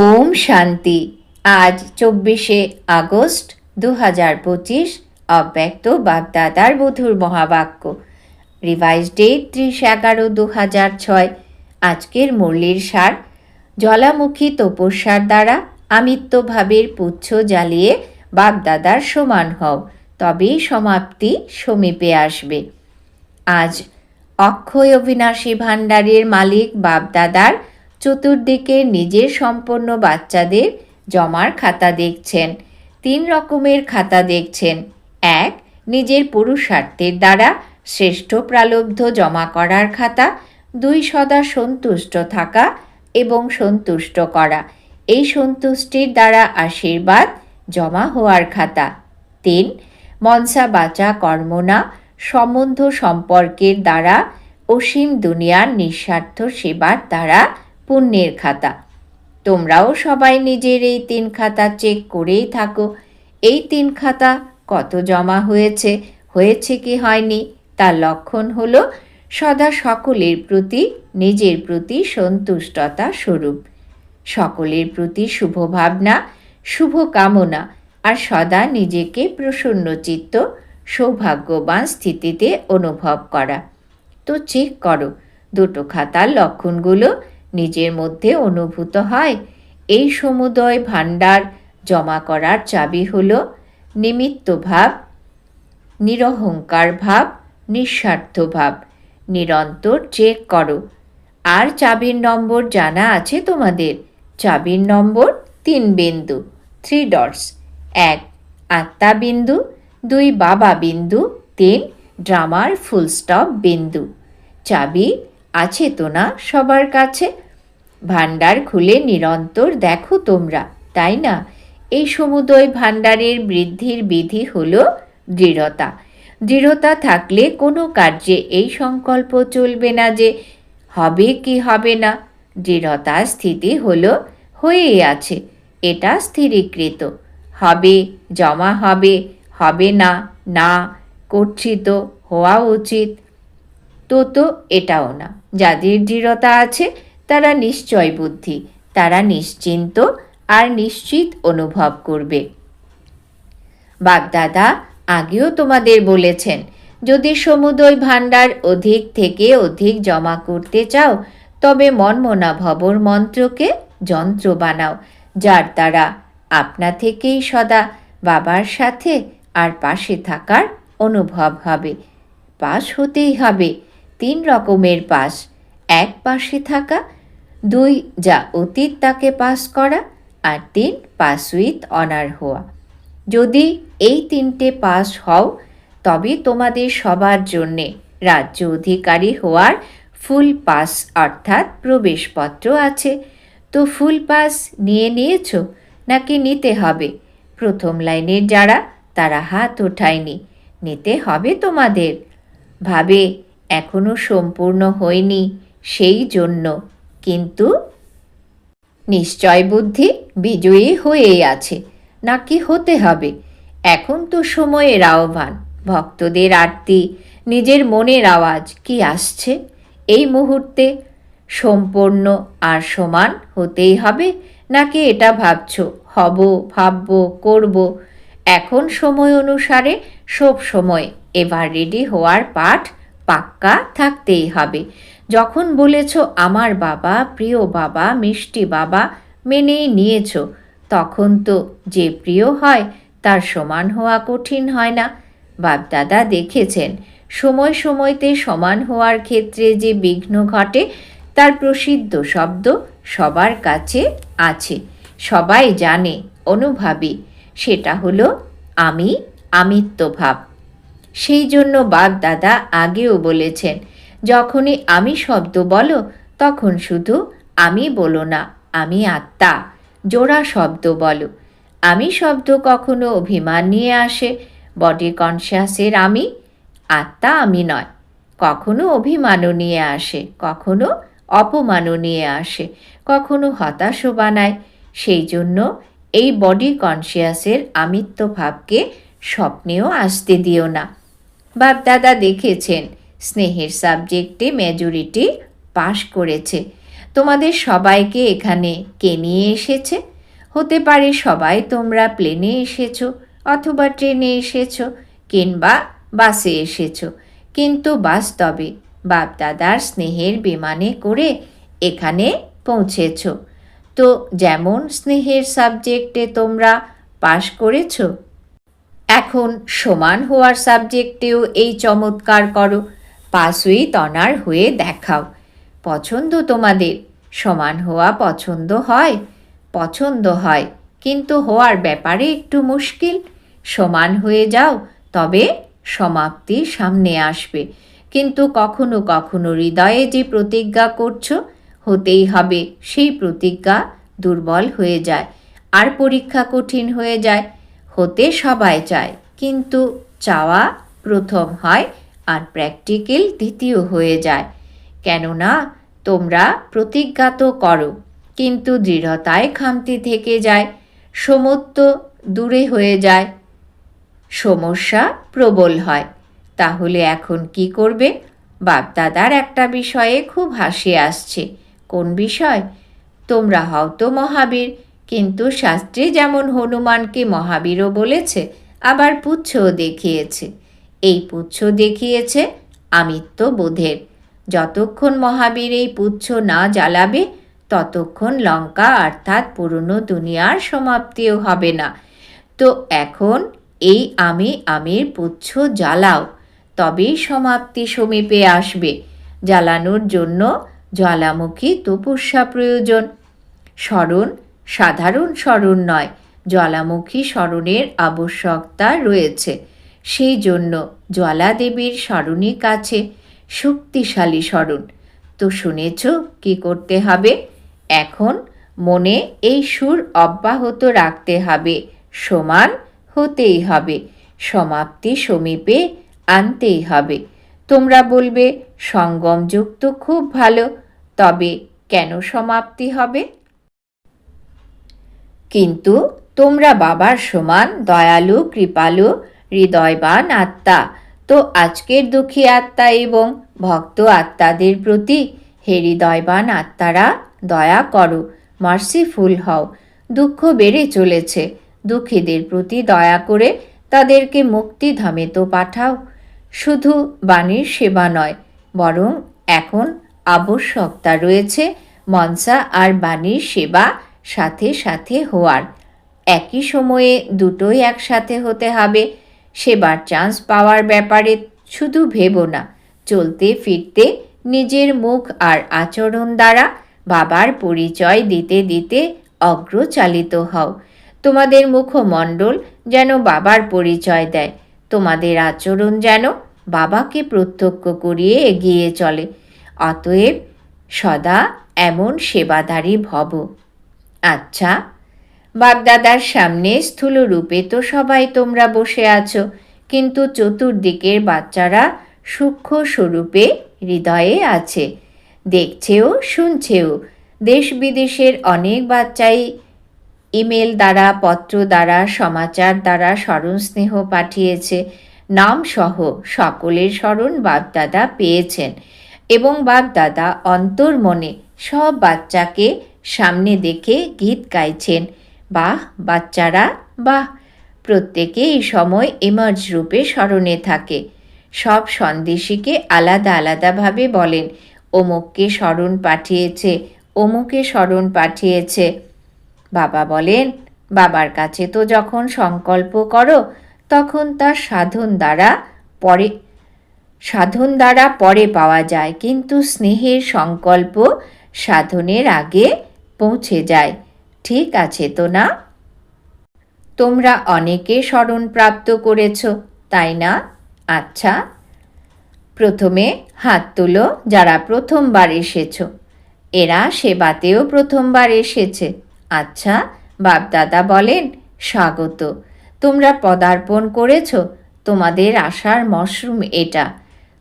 ওম শান্তি। আজ চব্বিশে আগস্ট দু হাজার পঁচিশ, অব্যক্ত বাগদাদার বধুর মহাবাক্য। রিভাইজ ডেট ত্রিশ এগারো দু হাজার ছয়। আজকের মুরলির সার জলামুখী তপস্যার দ্বারা আমিত্বভাবের পুচ্ছ জ্বালিয়ে বাগদাদার সমান হও, তবেই সমাপ্তি সমীপে আসবে। আজ অক্ষয় অবিনাশী ভাণ্ডারের মালিক বাপদাদার চতুর্দিকে নিজের সম্পন্ন বাচ্চাদের জমার খাতা দেখছেন। তিন রকমের খাতা দেখছেন। এক, নিজের পুরুষার্থের দ্বারা শ্রেষ্ঠ প্রালব্ধ জমা করার খাতা। দুই, সদা সন্তুষ্ট থাকা এবং সন্তুষ্ট করা। এই সন্তুষ্টির দ্বারা আশীর্বাদ জমা হওয়ার খাতা। তিন, মনসা বাচা কর্মনা সম্বন্ধ সম্পর্কের দ্বারা অসীম দুনিয়ার নিঃস্বার্থ সেবার দ্বারা পুণ্যের খাতা। তোমরাও সবাই নিজের এই তিন খাতা চেক করেই থাকো। এই তিন খাতা কত জমা হয়েছে হয়েছে কি হয়নি, তার লক্ষণ হলো সদা সকলের প্রতি, নিজের প্রতি সন্তুষ্টতা স্বরূপ। সকলের প্রতি শুভ ভাবনা, শুভ কামনা আর সদা নিজেকে প্রসন্নচিত্ত সৌভাগ্যবান স্থিতিতে অনুভব করা। তো চেক করো, দুটো খাতার লক্ষণগুলো নিজের মধ্যে অনুভূত হয়। এই সমুদয় ভাণ্ডার জমা করার চাবি হল নিমিত্ত ভাব, নিরহংকার ভাব, নিঃস্বার্থ ভাব। নিরন্তর চেক করো। আর চাবির নম্বর জানা আছে তোমাদের? চাবির নম্বর তিন বিন্দু থ্রি ডটস এক, আত্মা বিন্দু, দুই বাবা বিন্দু, তিন ড্রামার ফুল স্টপ বিন্দু। চাবি আছে তো না সবার কাছে? ভাণ্ডার খুলে নিরন্তর দেখো তোমরা, তাই না? এই সমুদয় ভাণ্ডারের বৃদ্ধির বিধি হল দৃঢ়তা। দৃঢ়তা থাকলে কোনো কার্যে এই সংকল্প চলবে না যে হবে কি হবে না। দৃঢ়তা স্থিতি হলো হয়েই আছে, এটা স্থিরীকৃত। হবে, জমা হবে হবে না না করছি তো হওয়া উচিত। তো তো এটাও না। যাদের দৃঢ়তা আছে, তারা নিশ্চয় বুদ্ধি, তারা নিশ্চিন্ত আর নিশ্চিত অনুভব করবে। বাগদাদা আগেও তোমাদের বলেছেন, যদি সমুদয় ভাণ্ডার অধিক থেকে অধিক জমা করতে চাও, তবে মনমনা ভবর মন্ত্রকে যন্ত্র বানাও, যার দ্বারা আপনা থেকেই সদা বাবার সাথে আর পাশে থাকার অনুভব হবে। পাশ হতেই হবে। তিন রকমের পাস। এক পাশে থাকা, দুই যা অতীত তাকে পাস করা আর তিন পাস উইথ অনার হওয়া। যদি এই তিনটে পাস হও, তবে তোমাদের সবার জন্যে রাজ্য অধিকারী হওয়ার ফুল পাস অর্থাৎ প্রবেশপত্র আছে। তো ফুল পাস নিয়ে নিয়েছো? নাকি নিতে হবে? প্রথম লাইনের যারা, তারা হাত ওঠায়নি। নিতে হবে তোমাদের। ভাবে এখনও সম্পূর্ণ হয়নি সেই জন্য। কিন্তু নিশ্চয় বুদ্ধি বিজয়ী হয়েই আছে। নাকি হতে হবে? এখন তো সময়ের আহ্বান। ভক্তদের আরতি, নিজের মনের আওয়াজ কি আসছে? এই মুহূর্তে সম্পূর্ণ আর সমান হতেই হবে? নাকি এটা ভাবছ, হব, ভাবব, করব? এখন সময় অনুসারে সব সময় এবার রেডি হওয়ার পাঠ পাক্কা থাকতেই হবে। যখন বলেছ, আমার বাবা, প্রিয় বাবা, মিষ্টি বাবা, মেনেই নিয়েছ তখন তো যে প্রিয় হয়, তার সমান হওয়া কঠিন হয় না। বাপদাদা দেখেছেন, সময় সময়তে সমান হওয়ার ক্ষেত্রে যে বিঘ্ন ঘটে, তার প্রসিদ্ধ শব্দ সবার কাছে আছে। সবাই জানে, অনুভাবী। সেটা হলো, আমি আমিত্বভাব। সেই জন্য বাগদাদা আগেও বলেছেন, যখনই আমি শব্দ বলো, তখন শুধু আমি বলো না, আমি আত্মা, জোড়া শব্দ বলো। আমি শব্দ কখনো অভিমান নিয়ে আসে বডি কনসিয়াসের আমি, আত্মা আমি নয়। কখনো অভিমানও নিয়ে আসে, কখনো অপমানও নিয়ে আসে, কখনো হতাশও বানায়। সেই জন্য এই বডি কনসিয়াসের আমিত্ব ভাবকে স্বপ্নেও আসতে দিও না। বাপদাদা দেখেছেন, স্নেহের সাবজেক্টে মেজরিটি পাশ করেছে। তোমাদের সবাইকে এখানে কে নিয়ে এসেছে? হতে পারে সবাই তোমরা প্লেনে এসেছ অথবা ট্রেনে এসেছ কিংবা বাসে এসেছ। কিন্তু বাস্তবে বাপদাদার স্নেহের বিমানে করে এখানে পৌঁছেছ। তো যেমন স্নেহের সাবজেক্টে তোমরা পাশ করেছ এখন সমান হওয়ার সাবজেক্টেও এই চমৎকার করো। পাস উইথ অনার হয়ে দেখাও। পছন্দ তোমাদের। সমান হওয়া পছন্দ হয়। পছন্দ হয়, কিন্তু হওয়ার ব্যাপারে একটু মুশকিল। সমান হয়ে যাও, তবে সমাপ্তি সামনে আসবে। কিন্তু কখনো কখনো হৃদয়ে যে প্রতিজ্ঞা করছ, হতেই হবে। সেই প্রতিজ্ঞা দুর্বল হয়ে যায়, আর পরীক্ষা কঠিন হয়ে যায়। হতে সবাই চায়। কিন্তু চাওয়া প্রথম হয় আর প্র্যাকটিক্যাল দ্বিতীয় হয়ে যায়। কেননা তোমরা প্রতিজ্ঞা তো করো, কিন্তু দৃঢ়তায় খামতি থেকে যায়, সমত্ব দূরে হয়ে যায়, সমস্যা প্রবল হয়। তাহলে এখন কি করবে? বাপদাদার একটা বিষয়ে খুব হাসি আসছে। কোন বিষয়? তোমরা হও তো মহাবীর। কিন্তু শাস্ত্রে যেমন হনুমানকে মহাবীরও বলেছে, আবার পুচ্ছও দেখিয়েছে। এই পুচ্ছ দেখিয়েছে আমিত্ব বোধের। যতক্ষণ মহাবীর এই পুচ্ছ না জ্বালাবে, ততক্ষণ লঙ্কা অর্থাৎ পুরনো দুনিয়ার সমাপ্তিও হবে না। তো এখন এই আমি আমির পুচ্ছ জ্বালাও, তবেই সমাপ্তি সমীপে আসবে। জ্বালানোর জন্য জ্বালামুখী তপস্যা প্রয়োজন। স্মরণ সাধারণ স্মরণ নয়, জ্বালামুখী স্মরণের আবশ্যকতা রয়েছে। সেই জন্য জ্বালাদেবীর স্মরণই কাছে শক্তিশালী স্মরণ। তো শুনেছ কি করতে হবে? এখন মনে এই সুর অব্যাহত রাখতে হবে। সমান হতেই হবে। সমাপ্তি সমীপে আনতেই হবে। তোমরা বলবে, সঙ্গমযুক্ত খুব ভালো। তবে কেন সমাপ্তি হবে? কিন্তু তোমরা বাবার সমান দয়ালু, কৃপালু, হৃদয়বান আত্মা। তো আজকের দুঃখী আত্মা এবং ভক্ত আত্মাদের প্রতি হে হৃদয়বান আত্মারা, দয়া করো মার্সিফুল হও। দুঃখ বেড়ে চলেছে। দুঃখীদের প্রতি দয়া করে তাদেরকে মুক্তি মুক্তিধামে তো পাঠাও। শুধু বাণীর সেবা নয়, বরং এখন আবশ্যকতা রয়েছে। মনসা আর বাণীর সেবা সাথে সাথে হওয়ার। একই সময়ে দুটোই একসাথে হতে হবে। সেবার চান্স পাওয়ার ব্যাপারে শুধু ভেবো না। চলতে ফিরতে নিজের মুখ আর আচরণ দ্বারা বাবার পরিচয় দিতে দিতে অগ্রচালিত হও। তোমাদের মুখমণ্ডল যেন বাবার পরিচয় দেয়। তোমাদের আচরণ যেন বাবাকে প্রত্যক্ষ করিয়ে এগিয়ে চলে। অতএব সদা এমন সেবাদারী ভব। আচ্ছা বাগদাদার সামনে স্থূল রূপে তো সবাই তোমরা বসে আছো, কিন্তু চতুর্দিকের বাচ্চারা সূক্ষ্ম স্বরূপে হৃদয়ে আছে। দেখছেও, শুনছেও দেশ বিদেশের অনেক বাচ্চাই ইমেল দ্বারা, পত্র দ্বারা, সমাচার দ্বারা স্মরণ স্নেহ পাঠিয়েছে। নাম সহ সকলের স্মরণ বাপদাদা পেয়েছেন এবং বাপদাদা অন্তর্মনে সব বাচ্চাকে সামনে দেখে গীত গাইছেন। বাহ, বাচ্চারা, বাহ। প্রত্যেকে এই সময় এমার্জ রূপে স্মরণে থাকে। সব সন্দেশীকে আলাদা আলাদাভাবে বলেন, অমুককে স্মরণ পাঠিয়েছে, অমুকে স্মরণ পাঠিয়েছে। বাবা বলেন, বাবার কাছে তো যখন সংকল্প করো, তখন তার সাধন দ্বারা পরে, সাধন দ্বারা পরে পাওয়া যায়। কিন্তু স্নেহের সংকল্প সাধনের আগে পৌঁছে যায়। ঠিক আছে তো না? তোমরা অনেকে স্মরণ প্রাপ্ত করেছ, তাই না? আচ্ছা। প্রথমে হাত তুলো যারা প্রথমবার এসেছ। এরা সেবাতেও প্রথমবার এসেছে। আচ্ছা বাপদাদা বলেন, স্বাগত। তোমরা পদার্পণ করেছ? তোমাদের আসার মশরুম এটা।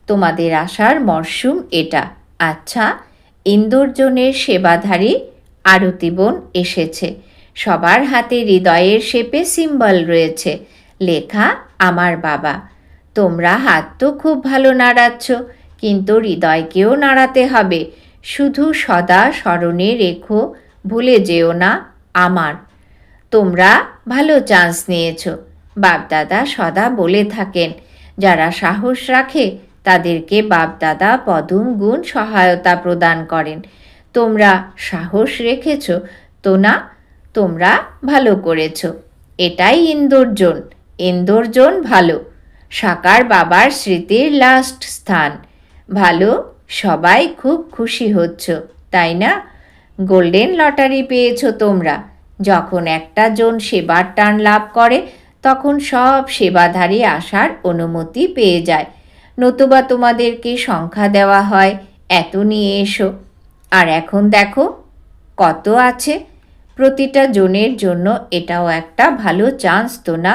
তোমাদের আসার মরশুম এটা। আচ্ছা ইন্দোরজনের সেবাধারী আরতিবন এসেছে। সবার হাতে হৃদয়ের শেপে সিম্বল রয়েছে। লেখা, আমার বাবা। তোমরা হাত তো খুব ভালো নাড়াচ্ছ, কিন্তু হৃদয়কেও নাড়াতে হবে। শুধু সদা স্মরণে রেখো, ভুলে যেও না আমার। তোমরা ভালো চান্স নিয়েছ, বাপদাদা সদা বলে থাকেন। যারা সাহস রাখে, তাদেরকে বাপদাদা পদম গুণ সহায়তা প্রদান করেন। তোমরা সাহস রেখেছ, তো না, তোমরা ভালো করেছ। এটাই ইন্দোরজন ইন্দোরজন ভালো। সাকার বাবার স্মৃতির লাস্ট স্থান। ভালো, সবাই খুব খুশি হচ্ছ, তাই না? গোল্ডেন লটারি পেয়েছ তোমরা। যখন একটা জন সেবার টান লাভ করে, তখন সব সেবাধারী আসার অনুমতি পেয়ে যায়। নতুবা তোমাদেরকে সংখ্যা দেওয়া হয়, এত নিয়ে এসো। আর এখন দেখো কত আছে। প্রতিটা জনের জন্য এটাও একটা ভালো চান্স তো না?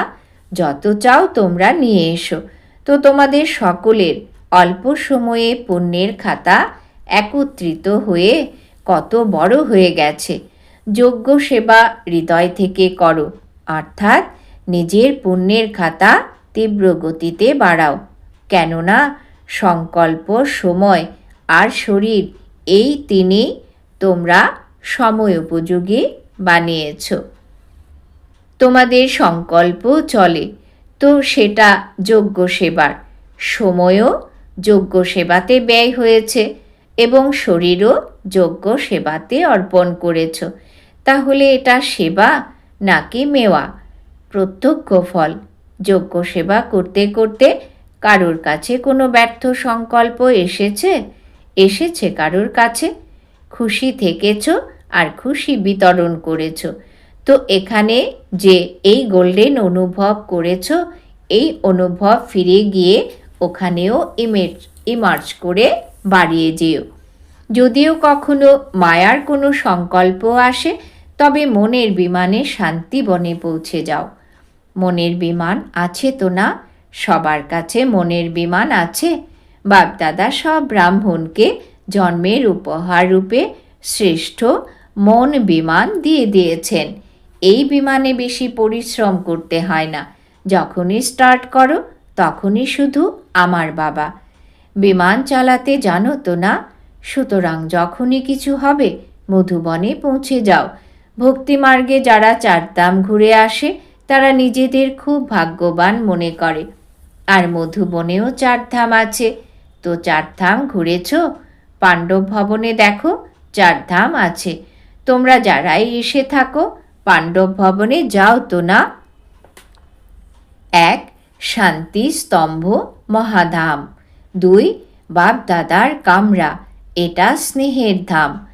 যত চাও তোমরা নিয়ে এসো। তো তোমাদের সকলের অল্প সময়ে পুণ্যের খাতা একত্রিত হয়ে কত বড় হয়ে গেছে। যোগ্য সেবা হৃদয় থেকে করো। অর্থাৎ নিজের পুণ্যের খাতা তীব্র গতিতে বাড়াও। কেননা সংকল্প, সময় আর শরীর এই তিনি তোমরা সময় উপযোগী বানিয়েছ। তোমাদের সংকল্প চলে, তো সেটা যোগ্য সেবার। সময়ও যোগ্য সেবাতে ব্যয় হয়েছে এবং শরীরও যোগ্য সেবাতে অর্পণ করেছ। তাহলে এটা সেবা নাকি মেওয়া? প্রত্যক্ষ ফল, যোগ্য সেবা করতে করতে কারোর কাছে কোনো ব্যর্থ সংকল্প এসেছে? এসেছে কারোর কাছে। খুশি থেকেছ আর খুশি বিতরণ করেছ। তো এখানে যে এই গোল্ডেন অনুভব করেছ, এই অনুভব ফিরে গিয়ে ওখানেও ইমেজ ইমার্জ করে বাড়িয়ে যেও। যদিও কখনো মায়ার কোনো সংকল্প আসে, তবে মনের বিমানে শান্তি বনে পৌঁছে যাও। মনের বিমান আছে তো না? সবার কাছে মনের বিমান আছে। বাপদাদা সব ব্রাহ্মণকে জন্মের উপহার রূপে শ্রেষ্ঠ মন বিমান দিয়ে দিয়েছেন। এই বিমানে বেশি পরিশ্রম করতে হয় না। যখনই স্টার্ট করো, তখনই শুধু আমার বাবা। বিমান চালাতে জানো তো না? সুতরাং যখনই কিছু হবে, মধুবনে পৌঁছে যাও। ভক্তিমার্গে যারা চারধাম ঘুরে আসে, তারা নিজেদের খুব ভাগ্যবান মনে করে। আর মধুবনেও চারধাম আছে। তো চারধাম ঘুরেছ? পাণ্ডব ভবনে দেখো চারধাম আছে। তোমরা যারাই এসে থাকো, পাণ্ডব ভবনে যাও তো না? এক, শান্তি স্তম্ভ, মহাধাম। দুই বাপ দাদার কামরা, এটা স্নেহের ধাম।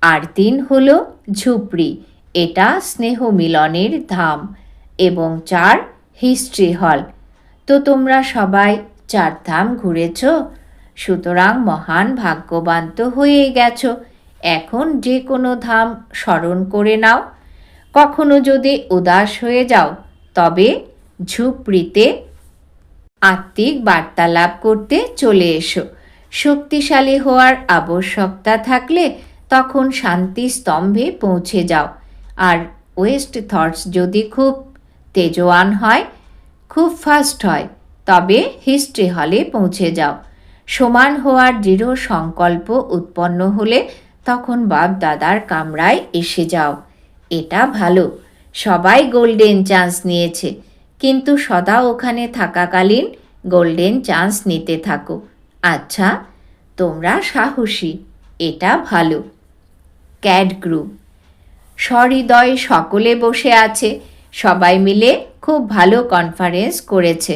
আর তিন হল ঝুপড়ি, এটা স্নেহ মিলনের ধাম। এবং চার হিস্ট্রি হল। তো তোমরা সবাই চার ধাম ঘুরেছ? সুতরাং মহান ভাগ্যবান তো হয়ে গেছো। এখন যে কোনো ধাম স্মরণ করে নাও। কখনো যদি উদাস হয়ে যাও, তবে ঝুপড়িতে আত্মিক বার্তালাপ করতে চলে এসো। শক্তিশালী হওয়ার আবশ্যকতা থাকলে তখন শান্তি স্তম্ভে পৌঁছে যাও। আর ওয়েস্ট থটস যদি খুব তেজোয়ান হয়, খুব ফাস্ট হয়, তবে হিস্ট্রি হলে পৌঁছে যাও। সমান হওয়ার দৃঢ় সংকল্প উৎপন্ন হলে তখন বাপ দাদার কামরায় এসে যাও। এটা ভালো। সবাই গোল্ডেন চান্স নিয়েছে। কিন্তু সদা ওখানে থাকাকালীন গোল্ডেন চান্স নিতে থাকো। আচ্ছা তোমরা সাহসী। এটা ভালো। ক্যাড গ্রুপ। সহৃদয় সকলে বসে আছে। সবাই মিলে খুব ভালো কনফারেন্স করেছে।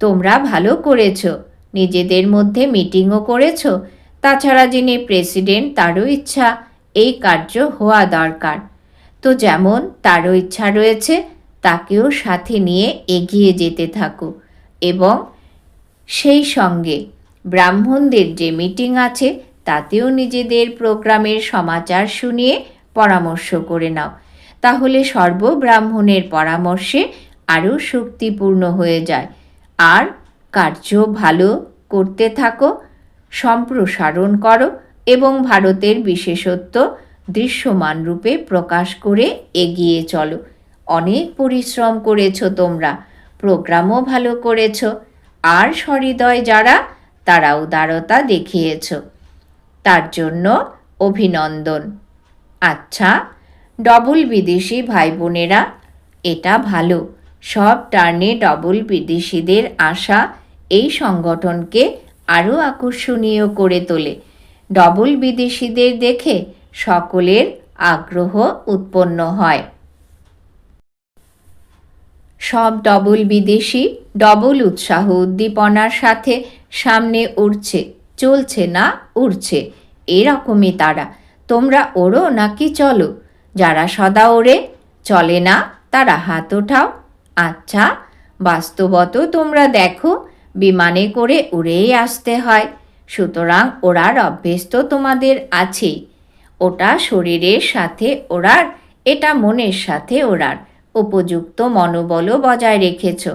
তোমরা ভালো করেছ। নিজেদের মধ্যে মিটিংও করেছ। তাছাড়া যিনি প্রেসিডেন্ট, তারও ইচ্ছা, এই কার্য হওয়া দরকার। তো যেমন তারও ইচ্ছা রয়েছে, তাকেও সাথে নিয়ে এগিয়ে যেতে থাকো। এবং সেই সঙ্গে ব্রাহ্মণদের যে মিটিং আছে, তাতেও নিজেদের প্রোগ্রামের সমাচার শুনিয়ে পরামর্শ করে নাও। তাহলে সর্বব্রাহ্মণের পরামর্শে আরও শক্তিপূর্ণ হয়ে যায়। আর কার্য ভালো করতে থাকো, সম্প্রসারণ করো এবং ভারতের বিশেষত্ব দৃশ্যমান রূপে প্রকাশ করে এগিয়ে চলো। অনেক পরিশ্রম করেছ তোমরা, প্রোগ্রামও ভালো করেছ, আর সহৃদয় যারা তারা উদারতা দেখিয়েছ। তার জন্য অভিনন্দন। আচ্ছা ডবল বিদেশি ভাই বোনেরা এটা ভালো। সব টার্নে ডবল বিদেশিদের আসা এই সংগঠনকে আরও আকর্ষণীয় করে তোলে। ডবল বিদেশিদের দেখে সকলের আগ্রহ উৎপন্ন হয়। সব ডবল বিদেশি ডবল উৎসাহ উদ্দীপনার সাথে সামনে উড়ছে, চলছে না উড়ছে, এরকমই তারা। তোমরা ওড়ো নাকি চলো? যারা সদা ওড়ে, চলে না, তারা হাত ওঠাও। আচ্ছা বাস্তবত তোমরা দেখো বিমানে করে উড়েই আসতে হয়। সুতরাং ওড়ার অভ্যেস তো তোমাদের আছেই ওটা শরীরের সাথে ওড়ার, এটা মনের সাথে ওড়ার। উপযুক্ত মনোবলও বজায় রেখেছ।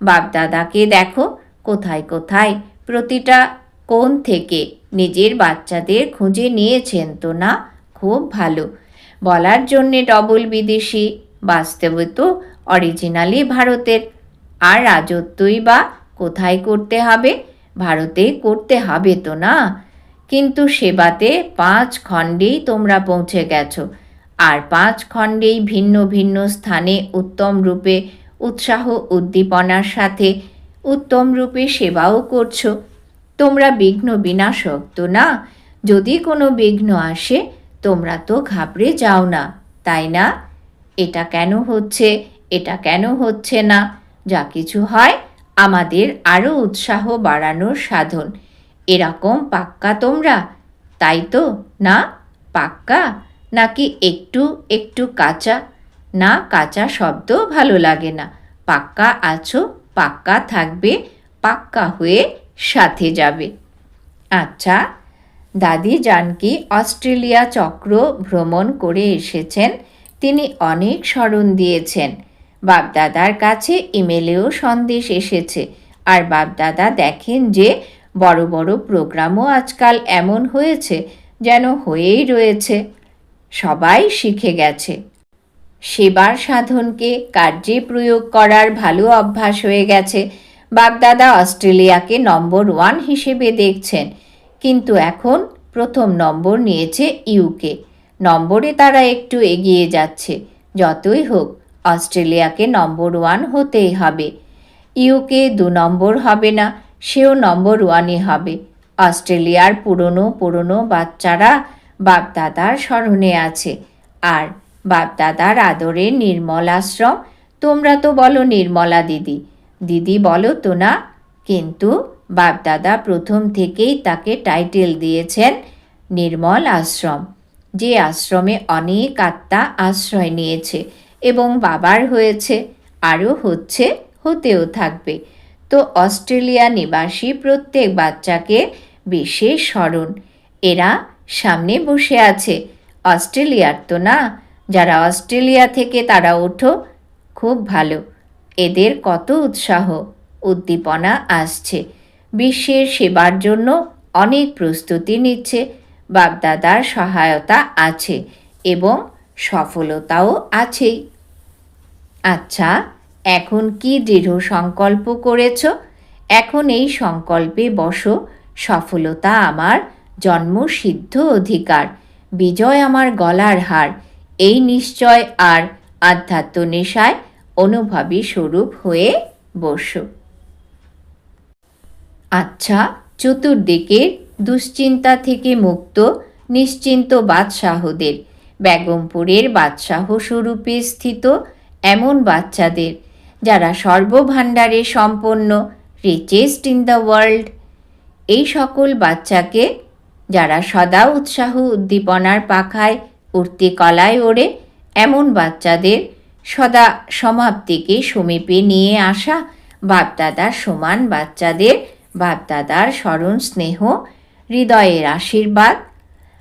বাপদাদাকে দেখো, কোথায় কোথায় প্রতিটা কোণ থেকে নিজের বাচ্চাদের খুঁজে নিয়েছেন তো না? খুব ভালো। বলার জন্যে ডবল বিদেশি, বাস্তবে তো অরিজিনালি ভারতের। আর রাজত্বই বা কোথায় করতে হবে? ভারতে করতে হবে তো না? কিন্তু সেবাতে পাঁচ খণ্ডেই তোমরা পৌঁছে গেছো। আর পাঁচ খণ্ডেই ভিন্ন ভিন্ন স্থানে উত্তম রূপে উৎসাহ উদ্দীপনার সাথে উত্তম রূপে সেবাও করছ। তোমরা বিঘ্ন বিনাশক তো না? যদি কোনো বিঘ্ন আসে, তোমরা তো ঘাবড়ে যাও না, তাই না? এটা কেন হচ্ছে? এটা কেন হচ্ছে না? যা কিছু হয় আমাদের আরও উৎসাহ বাড়ানোর সাধন। এরকম পাক্কা তোমরা? তাই তো, না? পাক্কা? নাকি একটু একটু কাঁচা? না, কাঁচা শব্দ ভালো লাগে না। পাক্কা আছো, পাক্কা থাকবে, পাক্কা হয়ে সাথে যাবে। আচ্ছা দাদি জানকি অস্ট্রেলিয়া চক্র ভ্রমণ করে এসেছেন। তিনি অনেক স্মরণ দিয়েছেন। বাপদাদার কাছে ইমেলেও সন্দেশ এসেছে। আর বাপদাদা দেখেন যে, বড় বড় প্রোগ্রামও আজকাল এমন হয়েছে, যেন হয়েই রয়েছে। সবাই শিখে গেছে। সেবার সাধনকে কার্যে প্রয়োগ করার ভালো অভ্যাস হয়ে গেছে। বাগদাদা অস্ট্রেলিয়াকে নম্বর ওয়ান হিসেবে দেখছেন। কিন্তু এখন প্রথম নম্বর নিয়েছে ইউকে। নম্বরে তারা একটু এগিয়ে যাচ্ছে। যতই হোক অস্ট্রেলিয়াকে নম্বর ওয়ান হতেই হবে। ইউকে দু নম্বর হবে না, সেও নম্বর ওয়ানই হবে। অস্ট্রেলিয়ার পুরনো পুরনো বাচ্চারা বাপদাদার স্মরণে আছে। আর বাপদাদার আদরে নির্মল আশ্রম, তোমরা তো বলো নির্মলা দিদি। দিদি বলো তো না, কিন্তু বাপদাদা প্রথম থেকেই তাকে টাইটেল দিয়েছেন নির্মল আশ্রম। যে আশ্রমে অনেক আত্মা আশ্রয় নিয়েছে। এবং বাবার হয়েছে, আরও হচ্ছে, হতেও থাকবে। তো অস্ট্রেলিয়া নিবাসী প্রত্যেক বাচ্চাকে বিশেষ স্মরণ। এরা সামনে বসে আছে। অস্ট্রেলিয়ার তো না। যারা অস্ট্রেলিয়া থেকে তারা ওঠো, খুব ভালো। এদের কত উৎসাহ, উদ্দীপনা আসছে। বিশ্বের সেবার জন্য অনেক প্রস্তুতি নিচ্ছে। বাপদাদার সহায়তা আছে এবং সফলতাও আছেই। আচ্ছা এখন কি দৃঢ় সংকল্প করেছ? এখন এই সংকল্পে বসো। সফলতা আমার জন্মসিদ্ধ অধিকার, বিজয় আমার গলার হার। এই নিশ্চয় আর আধ্যাত্ম নেশায় অনুভবী স্বরূপ হয়ে বসো। আচ্ছা চতুর্দিকের দুশ্চিন্তা থেকে মুক্ত, নিশ্চিন্ত বাদশাহদের বেগমপুরের বাদশাহ স্বরূপে স্থিত এমন বাচ্চাদের যারা সর্বভাণ্ডারে সম্পন্ন রিচেস্ট ইন দ্য ওয়ার্ল্ড এই সকল বাচ্চাকে যারা সদা উৎসাহ উদ্দীপনার পাখায়, উঠতি কলায় ওড়ে, এমন বাচ্চাদের সদা সমাপ্তিকে সমীপে নিয়ে আসা বাপদাদার সমান বাচ্চাদের বাপদাদার স্মরণ স্নেহ, হৃদয়ের আশীর্বাদ,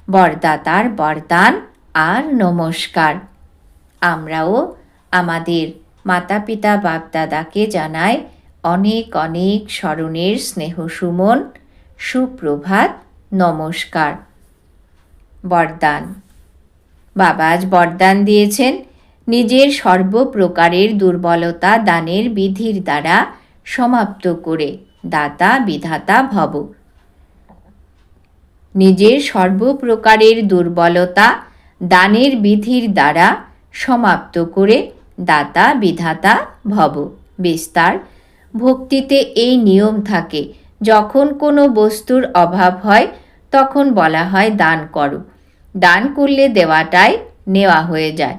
বরদাতার বরদান আর নমস্কার। আমরাও আমাদের মাতা পিতা বাপদাদাকে জানাই অনেক অনেক স্মরণের স্নেহ সুমন, সুপ্রভাত, নমস্কার। বরদান। বাবা আজ বরদান দিয়েছেন নিজের সর্বপ্রকারের দুর্বলতা দানের বিধির দ্বারা সমাপ্ত করে দাতা, বিধাতা, ভব। নিজের সর্বপ্রকারের দুর্বলতা দানের বিধির দ্বারা সমাপ্ত করে দাতা বিধাতা ভব। বিস্তার, ভক্তিতে এই নিয়ম থাকে, যখন কোনো বস্তুর অভাব হয়, তখন বলা হয় দান করো। দান করলে দেওয়াটাই নেওয়া হয়ে যায়।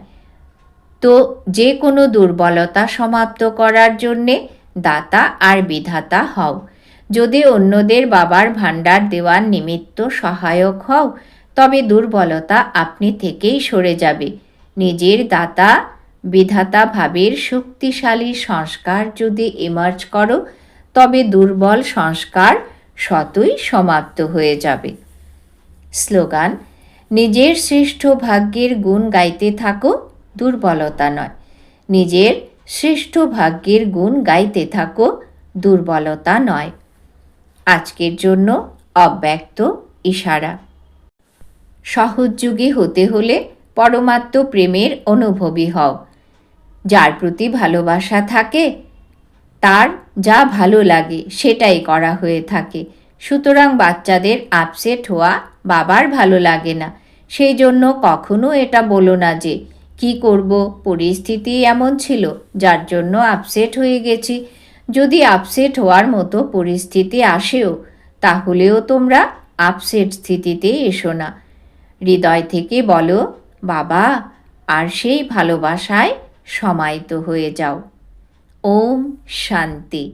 তো যে কোনো দুর্বলতা সমাপ্ত করার জন্যে দাতা আর বিধাতা হও। যদি অন্যদের বাবার ভাণ্ডার দেওয়ার নিমিত্ত সহায়ক হও তবে দুর্বলতা আপনি থেকেই সরে যাবে। নিজের দাতা, বিধাতা ভাবের শক্তিশালী সংস্কার যদি এমার্জ করো, তবে দুর্বল সংস্কার শতই সমাপ্ত হয়ে যাবে। স্লোগান, নিজের শ্রেষ্ঠ ভাগ্যের গুণ গাইতে থাকো, দুর্বলতা নয়। নিজের শ্রেষ্ঠ ভাগ্যের গুণ গাইতে থাকো, দুর্বলতা নয়। আজকের জন্য অব্যক্ত ইশারা। সহযোগী হতে হলে পরমাত্ম প্রেমের অনুভবী হও। যার প্রতি ভালোবাসা থাকে, তার যা ভালো লাগে সেটাই করা হয়ে থাকে। সুতরাং বাচ্চাদের আপসেট হওয়া বাবার ভালো লাগে না। সেই জন্য কখনো এটা বলো না যে, কি করব? পরিস্থিতি এমন ছিল, যার জন্য আপসেট হয়ে গেছি। যদি আপসেট হওয়ার মতো পরিস্থিতি আসেও, তাহলেও তোমরা আপসেট স্থিতিতে এসো না। হৃদয় থেকে বলো বাবা আর সেই ভালোবাসায় সমাহিত হয়ে যাও। ওম শান্তি।